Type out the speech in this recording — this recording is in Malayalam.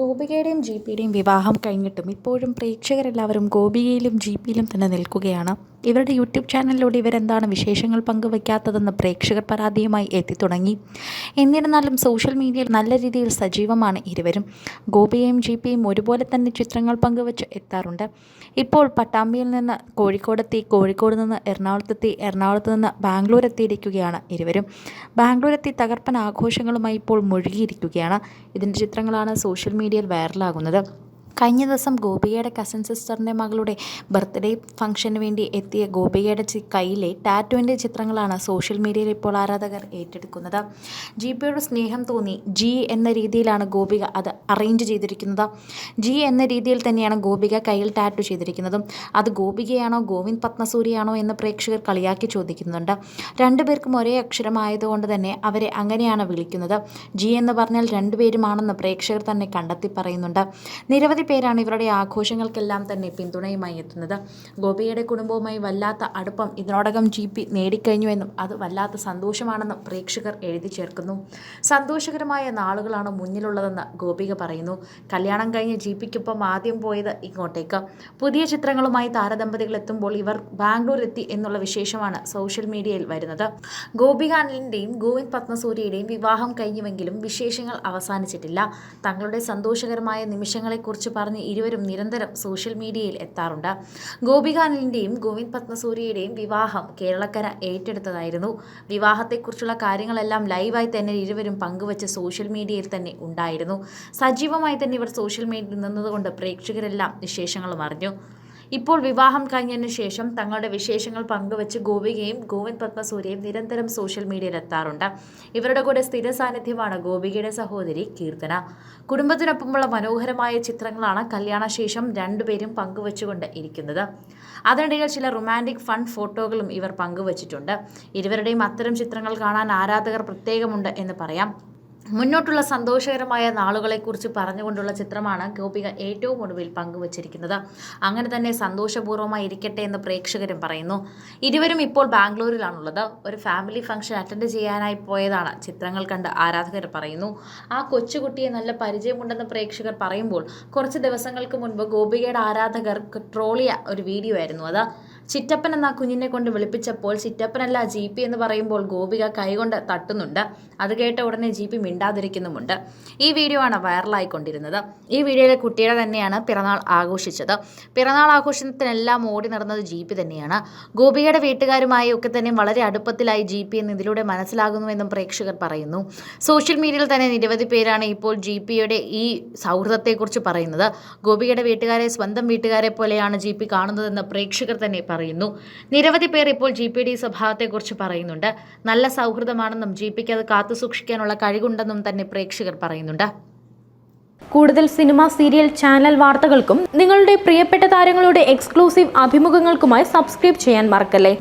ഗോപികയുടെയും ജി പിയുടെയും വിവാഹം കഴിഞ്ഞിട്ടും ഇപ്പോഴും പ്രേക്ഷകരെല്ലാവരും ഗോപികയിലും ജി പിയിലും തന്നെ നിൽക്കുകയാണ്. ഇവരുടെ യൂട്യൂബ് ചാനലിലൂടെ ഇവരെന്താണ് വിശേഷങ്ങൾ പങ്കുവയ്ക്കാത്തതെന്ന് പ്രേക്ഷകർ പരാതിയുമായി എത്തിത്തുടങ്ങി. എന്നിരുന്നാലും സോഷ്യൽ മീഡിയയിൽ നല്ല രീതിയിൽ സജീവമാണ് ഇരുവരും. ഗോപിയെയും ജി പിയും ഒരുപോലെ തന്നെ ചിത്രങ്ങൾ പങ്കുവച്ച് എത്താറുണ്ട്. ഇപ്പോൾ പട്ടാമ്പിയിൽ നിന്ന് കോഴിക്കോടെത്തി കോഴിക്കോട് നിന്ന് എറണാകുളത്തെത്തി എറണാകുളത്ത് നിന്ന് ബാംഗ്ലൂർ എത്തിയിരിക്കുകയാണ് ഇരുവരും. ബാംഗ്ലൂർ എത്തി തകർപ്പൻ ആഘോഷങ്ങളുമായി ഇപ്പോൾ മുഴുകിയിരിക്കുകയാണ്. ഇതിന്റെ ചിത്രങ്ങളാണ് സോഷ്യൽ മീഡിയയിൽ വൈറലാകുന്നത്. കഴിഞ്ഞ ദിവസം ഗോപികയുടെ കസിൻ സിസ്റ്ററിന്റെ മകളുടെ ബർത്ത്ഡേ ഫംഗ്ഷന് വേണ്ടി എത്തിയ ഗോപികയുടെ കയ്യിലെ ടാറ്റുവിന്റെ ചിത്രങ്ങളാണ് സോഷ്യൽ മീഡിയയിൽ ഇപ്പോൾ ആരാധകർ ഏറ്റെടുക്കുന്നത്. ജിപിയുടെ സ്നേഹം തോന്നി. ജി എന്ന രീതിയിലാണ് ഗോപിക അത് അറേഞ്ച് ചെയ്തിരിക്കുന്നത്. ജി എന്ന രീതിയിൽ തന്നെയാണ് ഗോപിക കയ്യിൽ ടാറ്റു ചെയ്തിരിക്കുന്നതും. അത് ഗോപികയാണോ ഗോവിന്ദ് പത്മസൂരിയാണോ എന്ന് പ്രേക്ഷകർ കളിയാക്കി ചോദിക്കുന്നുണ്ട്. രണ്ടുപേർക്കും ഒരേ അക്ഷരമായതുകൊണ്ട് തന്നെ അവരെ അങ്ങനെയാണ് വിളിക്കുന്നത്. ജി എന്ന് പറഞ്ഞാൽ രണ്ടുപേരുമാണെന്ന് പ്രേക്ഷകർ തന്നെ കണ്ടെത്തി പറയുന്നുണ്ട്. നിരവധി പേരാണ് ഇവരുടെ ആഘോഷങ്ങൾക്കെല്ലാം തന്നെ പിന്തുണയുമായി എത്തുന്നത്. ഗോപിയുടെ കുടുംബവുമായി വല്ലാത്ത അടുപ്പം ഇതിനോടകം ജി പി നേടിക്കഴിഞ്ഞുവെന്നും അത് വല്ലാത്ത സന്തോഷമാണെന്നും പ്രേക്ഷകർ എഴുതി ചേർക്കുന്നു. സന്തോഷകരമായ നാളുകളാണ് മുന്നിലുള്ളതെന്ന് ഗോപിക പറയുന്നു. കല്യാണം കഴിഞ്ഞ് ജി പിക്കൊപ്പം ആദ്യം പോയത് ഇങ്ങോട്ടേക്ക്. പുതിയ ചിത്രങ്ങളുമായി താരദമ്പതികൾ എത്തുമ്പോൾ ഇവർ ബാംഗ്ലൂർ എത്തി എന്നുള്ള വിശേഷമാണ് സോഷ്യൽ മീഡിയയിൽ വരുന്നത്. ഗോപിക അനിലിന്റെയും ഗോവിന്ദ് പത്മസൂര്യയുടെയും വിവാഹം കഴിഞ്ഞുവെങ്കിലും വിശേഷങ്ങൾ അവസാനിച്ചിട്ടില്ല. തങ്ങളുടെ സന്തോഷകരമായ നിമിഷങ്ങളെക്കുറിച്ച് പറഞ്ഞ് ഇരുവരും നിരന്തരം സോഷ്യൽ മീഡിയയിൽ എത്താറുണ്ട്. ഗോപിക അനിലിന്റെയും ഗോവിന്ദ് പത്മസൂര്യയുടെയും വിവാഹം കേരളക്കര ഏറ്റെടുത്തതായിരുന്നു. വിവാഹത്തെക്കുറിച്ചുള്ള കാര്യങ്ങളെല്ലാം ലൈവായി തന്നെ ഇരുവരും പങ്കുവച്ച് സോഷ്യൽ മീഡിയയിൽ തന്നെ ഉണ്ടായിരുന്നു. സജീവമായി തന്നെ ഇവർ സോഷ്യൽ മീഡിയയിൽ നിന്നതുകൊണ്ട് പ്രേക്ഷകരെല്ലാം വിശേഷങ്ങളും അറിഞ്ഞു. ഇപ്പോൾ വിവാഹം കഴിഞ്ഞതിന് ശേഷം തങ്ങളുടെ വിശേഷങ്ങൾ പങ്കുവച്ച് ഗോപികയും ഗോവിന്ദ് പത്മസൂര്യയും നിരന്തരം സോഷ്യൽ മീഡിയയിൽ എത്താറുണ്ട്. ഇവരുടെ കൂടെ സ്ഥിര സാന്നിധ്യമാണ് ഗോപികയുടെ സഹോദരി കീർത്തന. കുടുംബത്തിനൊപ്പമുള്ള മനോഹരമായ ചിത്രങ്ങളാണ് കല്യാണശേഷം രണ്ടുപേരും പങ്കുവച്ചുകൊണ്ട് ഇരിക്കുന്നത്. അതിനിടയിൽ ചില റൊമാന്റിക് ഫൺ ഫോട്ടോകളും ഇവർ പങ്കുവച്ചിട്ടുണ്ട്. ഇരുവരുടെയും അത്തരം ചിത്രങ്ങൾ കാണാൻ ആരാധകർ പ്രത്യേകമുണ്ട് എന്ന് പറയാം. മുന്നോട്ടുള്ള സന്തോഷകരമായ നാളുകളെക്കുറിച്ച് പറഞ്ഞുകൊണ്ടുള്ള ചിത്രമാണ് ഗോപിക ഏറ്റവും ഒടുവിൽ പങ്കുവച്ചിരിക്കുന്നത്. അങ്ങനെ തന്നെ സന്തോഷപൂർവമായി ഇരിക്കട്ടെ എന്ന് പ്രേക്ഷകരും പറയുന്നു. ഇരുവരും ഇപ്പോൾ ബാംഗ്ലൂരിലാണുള്ളത്. ഒരു ഫാമിലി ഫംഗ്ഷൻ അറ്റൻഡ് ചെയ്യാനായി പോയതാണ് ചിത്രങ്ങൾ കണ്ട് ആരാധകർ പറയുന്നു. ആ കൊച്ചുകുട്ടിയെ നല്ല പരിചയമുണ്ടെന്ന് പ്രേക്ഷകർ പറയുമ്പോൾ കുറച്ച് ദിവസങ്ങൾക്ക് മുൻപ് ഗോപികയുടെ ആരാധകർ ട്രോളിയ ഒരു വീഡിയോ ആയിരുന്നു അത്. ചിറ്റപ്പൻ എന്ന കുഞ്ഞിനെ കൊണ്ട് വിളിപ്പിച്ചപ്പോൾ ചിറ്റപ്പനല്ല ജി പി എന്ന് പറയുമ്പോൾ ഗോപിക കൈകൊണ്ട് തട്ടുന്നുണ്ട്. അത് കേട്ട ഉടനെ ജി പി മിണ്ടാതിരിക്കുന്നുമുണ്ട്. ഈ വീഡിയോ ആണ് വൈറലായിക്കൊണ്ടിരുന്നത്. ഈ വീഡിയോയിലെ കുട്ടിയുടെ തന്നെയാണ് പിറന്നാൾ ആഘോഷിച്ചത്. പിറന്നാൾ ആഘോഷത്തിനെല്ലാം ഓടി നടന്നത് ജി പി തന്നെയാണ്. ഗോപികയുടെ വീട്ടുകാരുമായി ഒക്കെ തന്നെ വളരെ അടുപ്പത്തിലായി ജി പി എന്ന് ഇതിലൂടെ മനസ്സിലാകുന്നുവെന്നും പ്രേക്ഷകർ പറയുന്നു. സോഷ്യൽ മീഡിയയിൽ തന്നെ നിരവധി പേരാണ് ഇപ്പോൾ ജി പിയുടെ ഈ സൗഹൃദത്തെക്കുറിച്ച് പറയുന്നത്. ഗോപികയുടെ വീട്ടുകാരെ സ്വന്തം വീട്ടുകാരെ പോലെയാണ് ജി പി കാണുന്നതെന്ന് പ്രേക്ഷകർ തന്നെ പറയുന്നു. നിരവധി പേർ ഇപ്പോൾ ജി പി ഡി സ്വഭാവത്തെക്കുറിച്ച് പറയുന്നുണ്ട്. നല്ല സൗഹൃദമാണെന്നും ജി പിക്ക് അത് കാത്തു സൂക്ഷിക്കാനുള്ള കഴിവുണ്ടെന്നും തന്നെ പ്രേക്ഷകർ പറയുന്നുണ്ട്. കൂടുതൽ സിനിമ സീരിയൽ ചാനൽ വാർത്തകൾക്കും നിങ്ങളുടെ പ്രിയപ്പെട്ട താരങ്ങളുടെ എക്സ്ക്ലൂസീവ് അഭിമുഖങ്ങൾക്കുമായി സബ്സ്ക്രൈബ് ചെയ്യാൻ മറക്കല്ലേ?